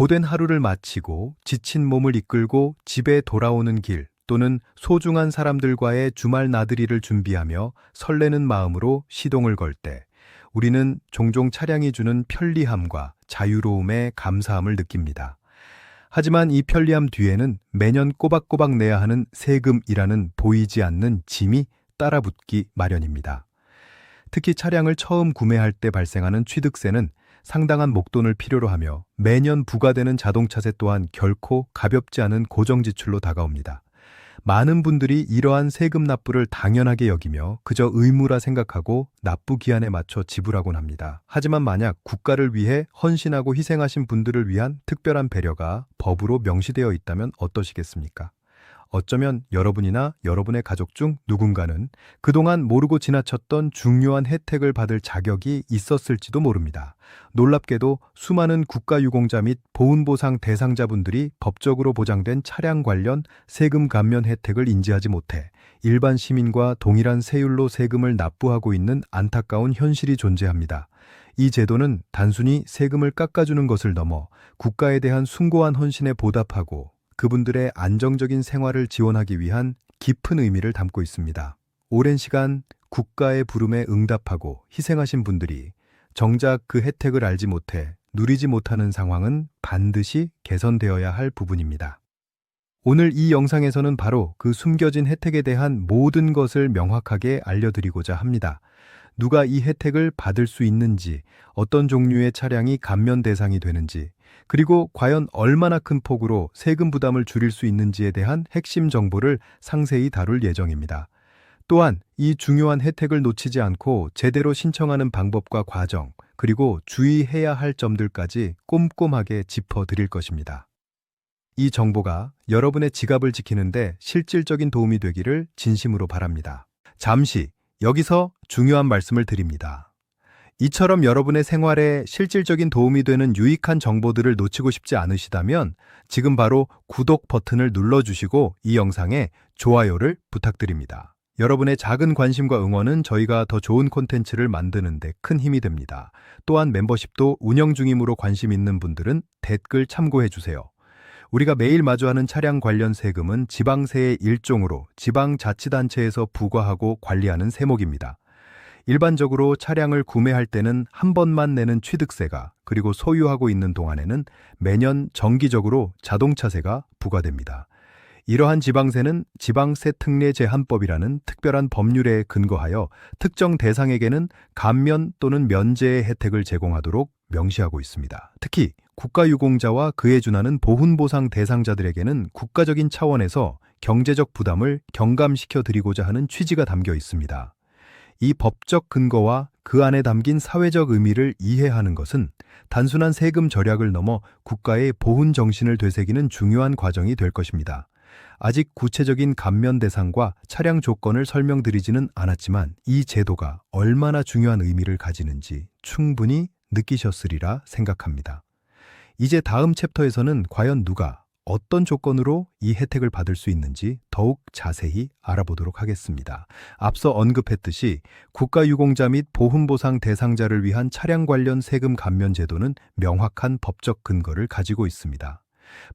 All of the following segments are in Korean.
고된 하루를 마치고 지친 몸을 이끌고 집에 돌아오는 길 또는 소중한 사람들과의 주말 나들이를 준비하며 설레는 마음으로 시동을 걸 때 우리는 종종 차량이 주는 편리함과 자유로움에 감사함을 느낍니다. 하지만 이 편리함 뒤에는 매년 꼬박꼬박 내야 하는 세금이라는 보이지 않는 짐이 따라붙기 마련입니다. 특히 차량을 처음 구매할 때 발생하는 취득세는 상당한 목돈을 필요로 하며 매년 부과되는 자동차세 또한 결코 가볍지 않은 고정지출로 다가옵니다. 많은 분들이 이러한 세금 납부를 당연하게 여기며 그저 의무라 생각하고 납부 기한에 맞춰 지불하곤 합니다. 하지만 만약 국가를 위해 헌신하고 희생하신 분들을 위한 특별한 배려가 법으로 명시되어 있다면 어떠시겠습니까? 어쩌면 여러분이나 여러분의 가족 중 누군가는 그동안 모르고 지나쳤던 중요한 혜택을 받을 자격이 있었을지도 모릅니다. 놀랍게도 수많은 국가유공자 및 보훈보상 대상자분들이 법적으로 보장된 차량 관련 세금 감면 혜택을 인지하지 못해 일반 시민과 동일한 세율로 세금을 납부하고 있는 안타까운 현실이 존재합니다. 이 제도는 단순히 세금을 깎아주는 것을 넘어 국가에 대한 숭고한 헌신에 보답하고 그분들의 안정적인 생활을 지원하기 위한 깊은 의미를 담고 있습니다. 오랜 시간 국가의 부름에 응답하고 희생하신 분들이 정작 그 혜택을 알지 못해 누리지 못하는 상황은 반드시 개선되어야 할 부분입니다. 오늘 이 영상에서는 바로 그 숨겨진 혜택에 대한 모든 것을 명확하게 알려드리고자 합니다. 누가 이 혜택을 받을 수 있는지, 어떤 종류의 차량이 감면 대상이 되는지, 그리고 과연 얼마나 큰 폭으로 세금 부담을 줄일 수 있는지에 대한 핵심 정보를 상세히 다룰 예정입니다. 또한 이 중요한 혜택을 놓치지 않고 제대로 신청하는 방법과 과정, 그리고 주의해야 할 점들까지 꼼꼼하게 짚어 드릴 것입니다. 이 정보가 여러분의 지갑을 지키는데 실질적인 도움이 되기를 진심으로 바랍니다. 잠시 여기서 중요한 말씀을 드립니다. 이처럼 여러분의 생활에 실질적인 도움이 되는 유익한 정보들을 놓치고 싶지 않으시다면 지금 바로 구독 버튼을 눌러주시고 이 영상에 좋아요를 부탁드립니다. 여러분의 작은 관심과 응원은 저희가 더 좋은 콘텐츠를 만드는 데 큰 힘이 됩니다. 또한 멤버십도 운영 중이므로 관심 있는 분들은 댓글 참고해 주세요. 우리가 매일 마주하는 차량 관련 세금은 지방세의 일종으로 지방자치단체에서 부과하고 관리하는 세목입니다. 일반적으로 차량을 구매할 때는 한 번만 내는 취득세가 그리고 소유하고 있는 동안에는 매년 정기적으로 자동차세가 부과됩니다. 이러한 지방세는 지방세 특례 제한법이라는 특별한 법률에 근거하여 특정 대상에게는 감면 또는 면제의 혜택을 제공하도록 명시하고 있습니다. 특히 국가유공자와 그에 준하는 보훈보상 대상자들에게는 국가적인 차원에서 경제적 부담을 경감시켜 드리고자 하는 취지가 담겨 있습니다. 이 법적 근거와 그 안에 담긴 사회적 의미를 이해하는 것은 단순한 세금 절약을 넘어 국가의 보훈 정신을 되새기는 중요한 과정이 될 것입니다. 아직 구체적인 감면 대상과 차량 조건을 설명드리지는 않았지만 이 제도가 얼마나 중요한 의미를 가지는지 충분히 느끼셨으리라 생각합니다. 이제 다음 챕터에서는 과연 누가 어떤 조건으로 이 혜택을 받을 수 있는지 더욱 자세히 알아보도록 하겠습니다. 앞서 언급했듯이 국가유공자 및 보훈보상 대상자를 위한 차량 관련 세금 감면 제도는 명확한 법적 근거를 가지고 있습니다.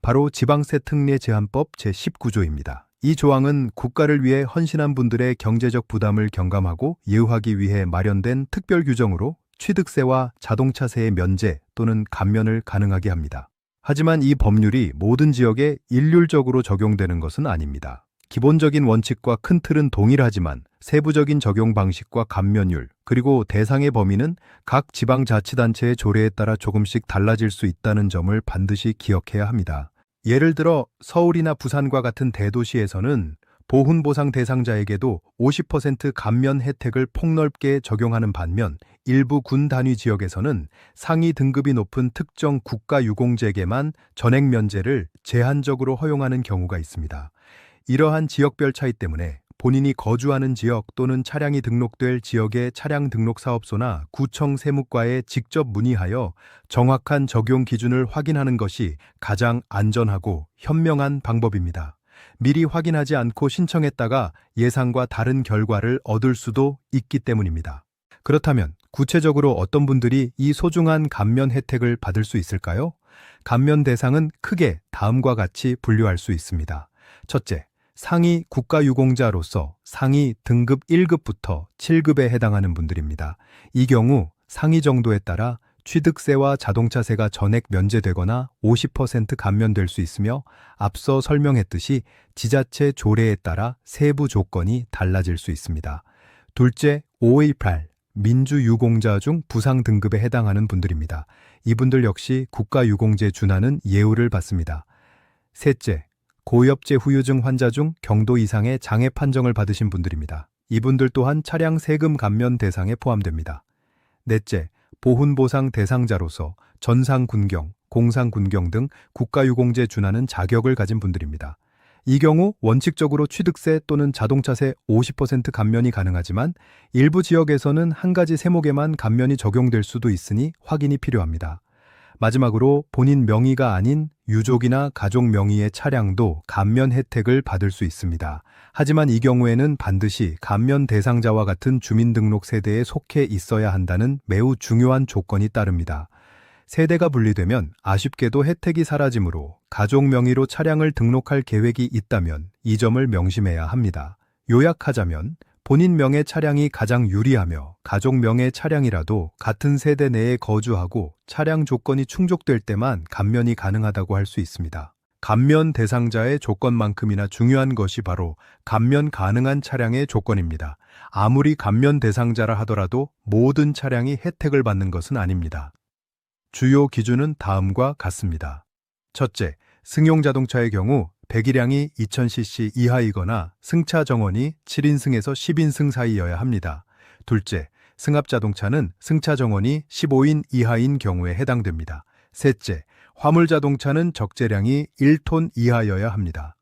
바로 지방세 특례 제한법 제19조입니다. 이 조항은 국가를 위해 헌신한 분들의 경제적 부담을 경감하고 예우하기 위해 마련된 특별 규정으로 취득세와 자동차세의 면제 또는 감면을 가능하게 합니다. 하지만 이 법률이 모든 지역에 일률적으로 적용되는 것은 아닙니다. 기본적인 원칙과 큰 틀은 동일하지만 세부적인 적용 방식과 감면율, 그리고 대상의 범위는 각 지방자치단체의 조례에 따라 조금씩 달라질 수 있다는 점을 반드시 기억해야 합니다. 예를 들어 서울이나 부산과 같은 대도시에서는 보훈보상 대상자에게도 50% 감면 혜택을 폭넓게 적용하는 반면 일부 군 단위 지역에서는 상위 등급이 높은 특정 국가 유공자에게만 전액 면제를 제한적으로 허용하는 경우가 있습니다. 이러한 지역별 차이 때문에 본인이 거주하는 지역 또는 차량이 등록될 지역의 차량 등록 사업소나 구청 세무과에 직접 문의하여 정확한 적용 기준을 확인하는 것이 가장 안전하고 현명한 방법입니다. 미리 확인하지 않고 신청했다가 예상과 다른 결과를 얻을 수도 있기 때문입니다. 그렇다면 구체적으로 어떤 분들이 이 소중한 감면 혜택을 받을 수 있을까요? 감면 대상은 크게 다음과 같이 분류할 수 있습니다. 첫째, 상위 국가유공자로서 상위 등급 1급부터 7급에 해당하는 분들입니다. 이 경우 상위 정도에 따라 취득세와 자동차세가 전액 면제되거나 50% 감면될 수 있으며 앞서 설명했듯이 지자체 조례에 따라 세부 조건이 달라질 수 있습니다. 둘째, 518 민주유공자 중 부상 등급에 해당하는 분들입니다. 이분들 역시 국가유공제 준하는 예우를 받습니다. 셋째, 고엽제 후유증 환자 중 경도 이상의 장애 판정을 받으신 분들입니다. 이분들 또한 차량 세금 감면 대상에 포함됩니다. 넷째, 보훈보상 대상자로서 전상군경, 공상군경 등 국가유공제 준하는 자격을 가진 분들입니다. 이 경우 원칙적으로 취득세 또는 자동차세 50% 감면이 가능하지만 일부 지역에서는 한 가지 세목에만 감면이 적용될 수도 있으니 확인이 필요합니다. 마지막으로 본인 명의가 아닌 유족이나 가족 명의의 차량도 감면 혜택을 받을 수 있습니다. 하지만 이 경우에는 반드시 감면 대상자와 같은 주민등록 세대에 속해 있어야 한다는 매우 중요한 조건이 따릅니다. 세대가 분리되면 아쉽게도 혜택이 사라지므로 가족 명의로 차량을 등록할 계획이 있다면 이 점을 명심해야 합니다. 요약하자면 본인 명의 차량이 가장 유리하며 가족 명의 차량이라도 같은 세대 내에 거주하고 차량 조건이 충족될 때만 감면이 가능하다고 할 수 있습니다. 감면 대상자의 조건만큼이나 중요한 것이 바로 감면 가능한 차량의 조건입니다. 아무리 감면 대상자라 하더라도 모든 차량이 혜택을 받는 것은 아닙니다. 주요 기준은 다음과 같습니다. 첫째, 승용 자동차의 경우 배기량이 2000cc 이하이거나 승차 정원이 7인승에서 10인승 사이여야 합니다. 둘째, 승합 자동차는 승차 정원이 15인 이하인 경우에 해당됩니다. 셋째, 화물 자동차는 적재량이 1톤 이하여야 합니다.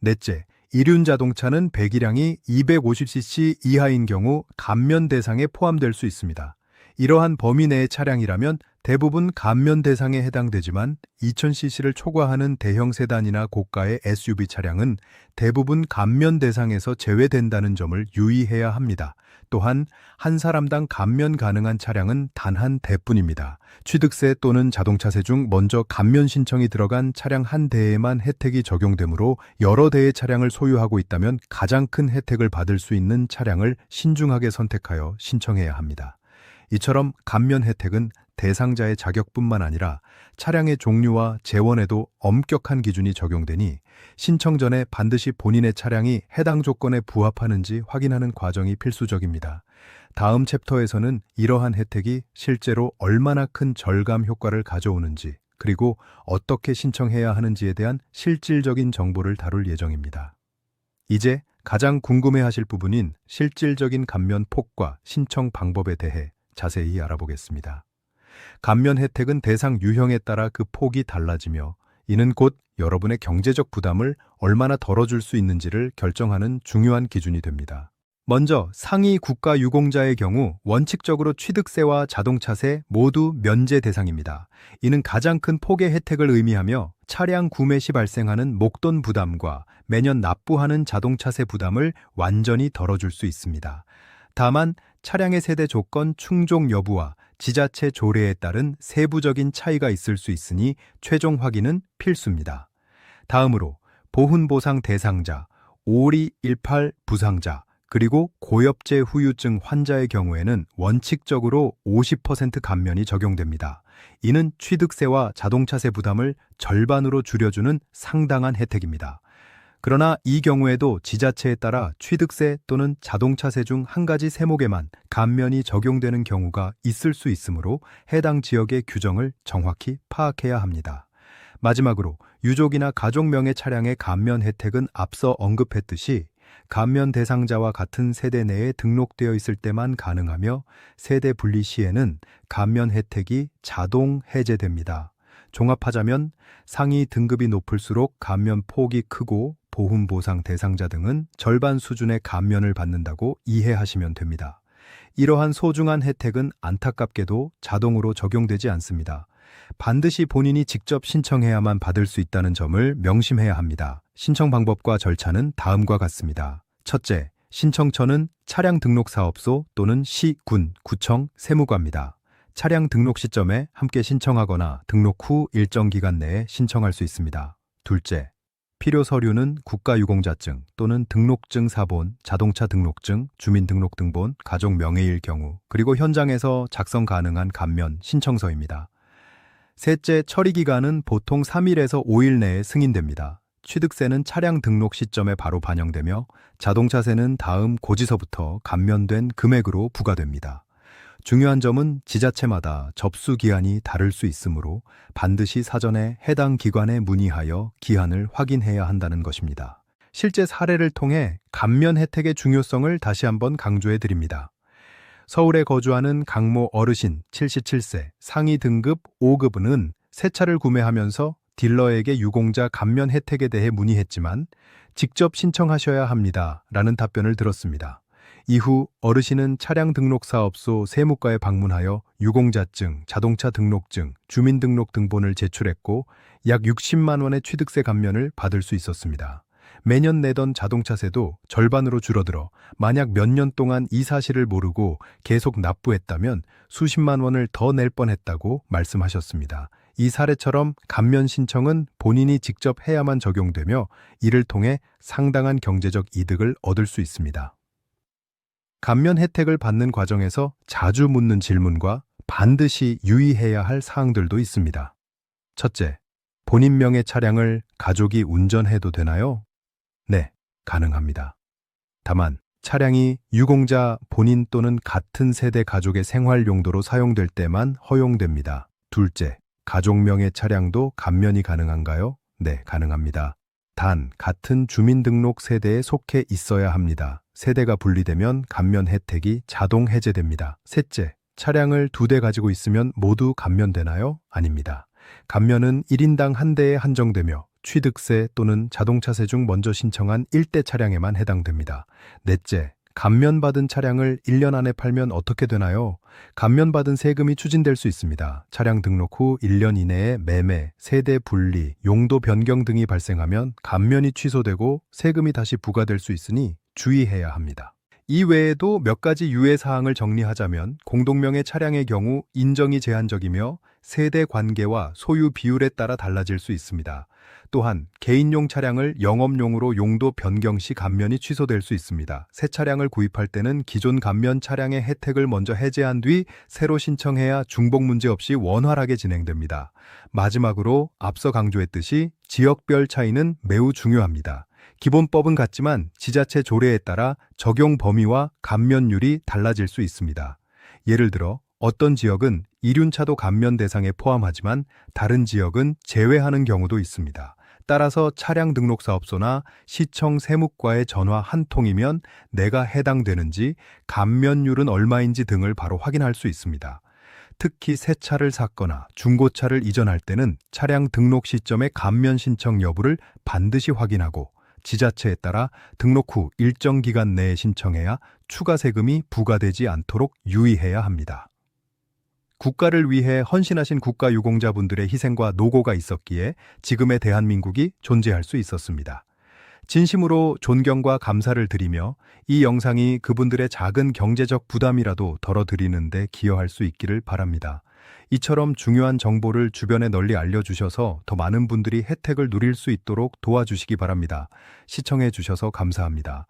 넷째, 이륜 자동차는 배기량이 250cc 이하인 경우 감면 대상에 포함될 수 있습니다. 이러한 범위 내의 차량이라면 대부분 감면 대상에 해당되지만 2000cc를 초과하는 대형 세단이나 고가의 SUV 차량은 대부분 감면 대상에서 제외된다는 점을 유의해야 합니다. 또한 한 사람당 감면 가능한 차량은 단 한 대뿐입니다. 취득세 또는 자동차세 중 먼저 감면 신청이 들어간 차량 한 대에만 혜택이 적용되므로 여러 대의 차량을 소유하고 있다면 가장 큰 혜택을 받을 수 있는 차량을 신중하게 선택하여 신청해야 합니다. 이처럼 감면 혜택은 대상자의 자격뿐만 아니라 차량의 종류와 재원에도 엄격한 기준이 적용되니 신청 전에 반드시 본인의 차량이 해당 조건에 부합하는지 확인하는 과정이 필수적입니다. 다음 챕터에서는 이러한 혜택이 실제로 얼마나 큰 절감 효과를 가져오는지 그리고 어떻게 신청해야 하는지에 대한 실질적인 정보를 다룰 예정입니다. 이제 가장 궁금해 하실 부분인 실질적인 감면 폭과 신청 방법에 대해 자세히 알아보겠습니다. 감면 혜택은 대상 유형에 따라 그 폭이 달라지며 이는 곧 여러분의 경제적 부담을 얼마나 덜어줄 수 있는지를 결정하는 중요한 기준이 됩니다. 먼저 상위 국가 유공자의 경우 원칙적으로 취득세와 자동차세 모두 면제 대상입니다. 이는 가장 큰 폭의 혜택을 의미하며 차량 구매 시 발생하는 목돈 부담과 매년 납부하는 자동차세 부담을 완전히 덜어줄 수 있습니다. 다만 차량의 세대 조건 충족 여부와 지자체 조례에 따른 세부적인 차이가 있을 수 있으니 최종 확인은 필수입니다. 다음으로 보훈보상 대상자, 5218 부상자, 그리고 고엽제 후유증 환자의 경우에는 원칙적으로 50% 감면이 적용됩니다. 이는 취득세와 자동차세 부담을 절반으로 줄여주는 상당한 혜택입니다. 그러나 이 경우에도 지자체에 따라 취득세 또는 자동차세 중 한 가지 세목에만 감면이 적용되는 경우가 있을 수 있으므로 해당 지역의 규정을 정확히 파악해야 합니다. 마지막으로 유족이나 가족명의 차량의 감면 혜택은 앞서 언급했듯이 감면 대상자와 같은 세대 내에 등록되어 있을 때만 가능하며 세대 분리 시에는 감면 혜택이 자동 해제됩니다. 종합하자면 상위 등급이 높을수록 감면 폭이 크고 보훈 보상 대상자 등은 절반 수준의 감면을 받는다고 이해하시면 됩니다. 이러한 소중한 혜택은 안타깝게도 자동으로 적용되지 않습니다. 반드시 본인이 직접 신청해야만 받을 수 있다는 점을 명심해야 합니다. 신청 방법과 절차는 다음과 같습니다. 첫째, 신청처는 차량 등록 사업소 또는 시, 군, 구청, 세무과입니다. 차량 등록 시점에 함께 신청하거나 등록 후 일정 기간 내에 신청할 수 있습니다. 둘째, 필요 서류는 국가유공자증 또는 등록증 사본, 자동차 등록증, 주민등록등본, 가족 명의일 경우, 그리고 현장에서 작성 가능한 감면 신청서입니다. 셋째, 처리 기간은 보통 3일에서 5일 내에 승인됩니다. 취득세는 차량 등록 시점에 바로 반영되며 자동차세는 다음 고지서부터 감면된 금액으로 부과됩니다. 중요한 점은 지자체마다 접수 기한이 다를 수 있으므로 반드시 사전에 해당 기관에 문의하여 기한을 확인해야 한다는 것입니다. 실제 사례를 통해 감면 혜택의 중요성을 다시 한번 강조해 드립니다. 서울에 거주하는 강모 어르신 77세 상위 등급 5급은 새 차를 구매하면서 딜러에게 유공자 감면 혜택에 대해 문의했지만 직접 신청하셔야 합니다. 라는 답변을 들었습니다. 이후 어르신은 차량 등록 사업소 세무과에 방문하여 유공자증, 자동차 등록증, 주민등록 등본을 제출했고 약 60만 원의 취득세 감면을 받을 수 있었습니다. 매년 내던 자동차세도 절반으로 줄어들어 만약 몇 년 동안 이 사실을 모르고 계속 납부했다면 수십만 원을 더 낼 뻔했다고 말씀하셨습니다. 이 사례처럼 감면 신청은 본인이 직접 해야만 적용되며 이를 통해 상당한 경제적 이득을 얻을 수 있습니다. 감면 혜택을 받는 과정에서 자주 묻는 질문과 반드시 유의해야 할 사항들도 있습니다. 첫째, 본인 명의 차량을 가족이 운전해도 되나요? 네, 가능합니다. 다만 차량이 유공자 본인 또는 같은 세대 가족의 생활 용도로 사용될 때만 허용됩니다. 둘째, 가족명의 차량도 감면이 가능한가요? 네, 가능합니다. 단, 같은 주민등록 세대에 속해 있어야 합니다. 세대가 분리되면 감면 혜택이 자동 해제됩니다. 셋째, 차량을 두 대 가지고 있으면 모두 감면되나요? 아닙니다. 감면은 1인당 한 대에 한정되며 취득세 또는 자동차세 중 먼저 신청한 1대 차량에만 해당됩니다. 넷째, 감면받은 차량을 1년 안에 팔면 어떻게 되나요? 감면받은 세금이 추진될 수 있습니다. 차량 등록 후 1년 이내에 매매, 세대 분리, 용도 변경 등이 발생하면 감면이 취소되고 세금이 다시 부과될 수 있으니 주의해야 합니다. 이 외에도 몇 가지 유의 사항을 정리하자면 공동명의 차량의 경우 인정이 제한적이며 세대 관계와 소유 비율에 따라 달라질 수 있습니다. 또한 개인용 차량을 영업용으로 용도 변경 시 감면이 취소될 수 있습니다. 새 차량을 구입할 때는 기존 감면 차량의 혜택을 먼저 해제한 뒤 새로 신청해야 중복 문제 없이 원활하게 진행됩니다. 마지막으로 앞서 강조했듯이 지역별 차이는 매우 중요합니다. 기본법은 같지만 지자체 조례에 따라 적용 범위와 감면율이 달라질 수 있습니다. 예를 들어 어떤 지역은 이륜차도 감면 대상에 포함하지만 다른 지역은 제외하는 경우도 있습니다. 따라서 차량 등록 사업소나 시청 세무과에 전화 한 통이면 내가 해당되는지 감면율은 얼마인지 등을 바로 확인할 수 있습니다. 특히 새 차를 샀거나 중고차를 이전할 때는 차량 등록 시점의 감면 신청 여부를 반드시 확인하고 지자체에 따라 등록 후 일정 기간 내에 신청해야 추가 세금이 부과되지 않도록 유의해야 합니다. 국가를 위해 헌신하신 국가유공자분들의 희생과 노고가 있었기에 지금의 대한민국이 존재할 수 있었습니다. 진심으로 존경과 감사를 드리며 이 영상이 그분들의 작은 경제적 부담이라도 덜어드리는 데 기여할 수 있기를 바랍니다. 이처럼 중요한 정보를 주변에 널리 알려주셔서 더 많은 분들이 혜택을 누릴 수 있도록 도와주시기 바랍니다. 시청해 주셔서 감사합니다.